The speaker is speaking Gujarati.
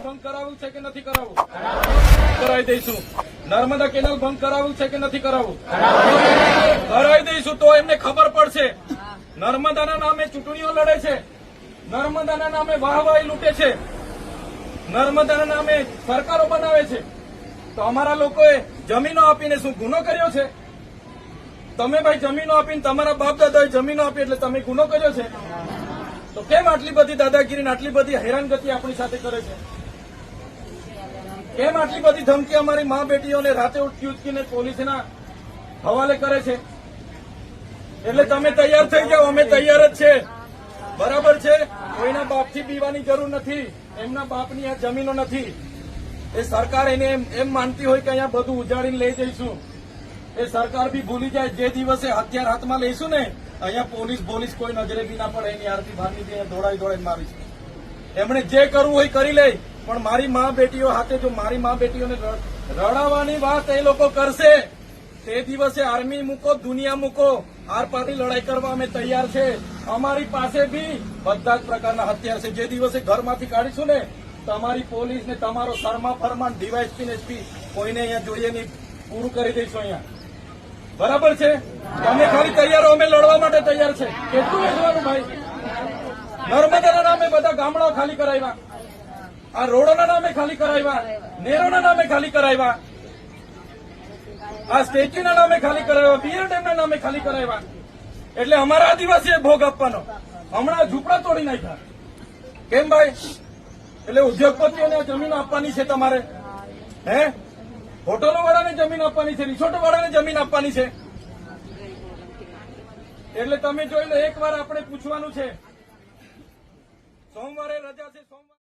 બંધ કરાવવું છે કે નથી કરાવવું? કરાવી દઈશું. નર્મદા કેનાલ ભંગ કરાવવું છે કે નથી કરાવવું? કરાવી દઈશું તો એમને ખબર પડશે. નર્મદાના નામે ચૂંટણીઓ લડે છે. નર્મદાના નામે વાહવાહી લૂંટે છે. નર્મદાના નામે સરકારો બનાવે છે. તો અમારા લોકોએ જમીનો આપીને શું ગુનો કર્યો છે? તમે ભાઈ જમીનો આપીને તમારા બાપ દાદાએ જમીનો આપી એટલે તમે ગુનો કર્યો છે? તો કેમ આટલી બધી દાદાગીરી આટલી બધી હેરાનગતિ આપણી સાથે કરે છે? કેમ આટલી બધી ધમકી અમારી મા બેટીઓને રાતે ઉઠકી ઉચકીને પોલીસના હવાલે કરે છે? એટલે તમે તૈયાર થઈ જાઓ, અમે તૈયાર જ છે. બરાબર છે? કોઈના બાપથી પીવાની જરૂર નથી, એમના બાપની આ જમીનો નથી. એ સરકાર એને એમ માનતી હોય કે અહીંયા બધું ઉજાડીને લઈ જઈશું. એ સરકાર બી ભૂલી જાય, જે દિવસે હથિયાર હાથમાં લઈશું ને, અહીંયા પોલીસ પોલીસ કોઈ નજરે બી ના પડે, એની આરતી ભાગની દોડાઈ દોડાઈ મારી છે એમણે જે કરવું હોય કરી લે. પણ મારી મા બેટીઓ હાથે જો મારી મા બેટીઓને રડાવવાની વાત એ લોકો કરશે, તે દિવસે આર્મી મૂકો, દુનિયા મૂકો આર પારની લડાઈ કરવા અમે તૈયાર છે. અમારી પાસે બી બધા જ પ્રકારના હથિયાર છે. જે દિવસે ઘરમાંથી કાઢીશું ને, તમારી પોલીસ ને તમારો શર્મા ફરમાન, ડીવાયસપી ને એસપી, કોઈને અહીંયા જોઈએ નહીં. પૂરું કરી દઈશું અહીંયા. બરાબર છે? તમે ખાલી તૈયાર, અમે લડવા માટે તૈયાર છે. કેટલું વેચવાનું ભાઈ? નર્મદાના નામે બધા ગામડાઓ ખાલી કરાવ્યા. આ રોડોના નામે ખાલી કરાવ્યા, નેરોના નામે ખાલી કરાવ્યા. આ સ્ટેચ્યુના નામે ખાલી કરાવ્યા બીર ડેમના નામે ખાલી કરાવ્યા. એટલે અમારા આદિવાસીએ ભોગ આપવાનો. હમણાં ઝૂંપડા તોડી નાખ્યા. કેમ ભાઈ? એટલે ઉદ્યોગપતિઓને જમીન આપવાની છે તમારે. હે? હોટલો વાળાને જમીન આપવાની છે રિસોર્ટ વાળાને જમીન આપવાની છે. એટલે તમે જોઈ લો, એક વાર આપણે પૂછવાનું છે. સોમવારે રજા છે, સોમવારે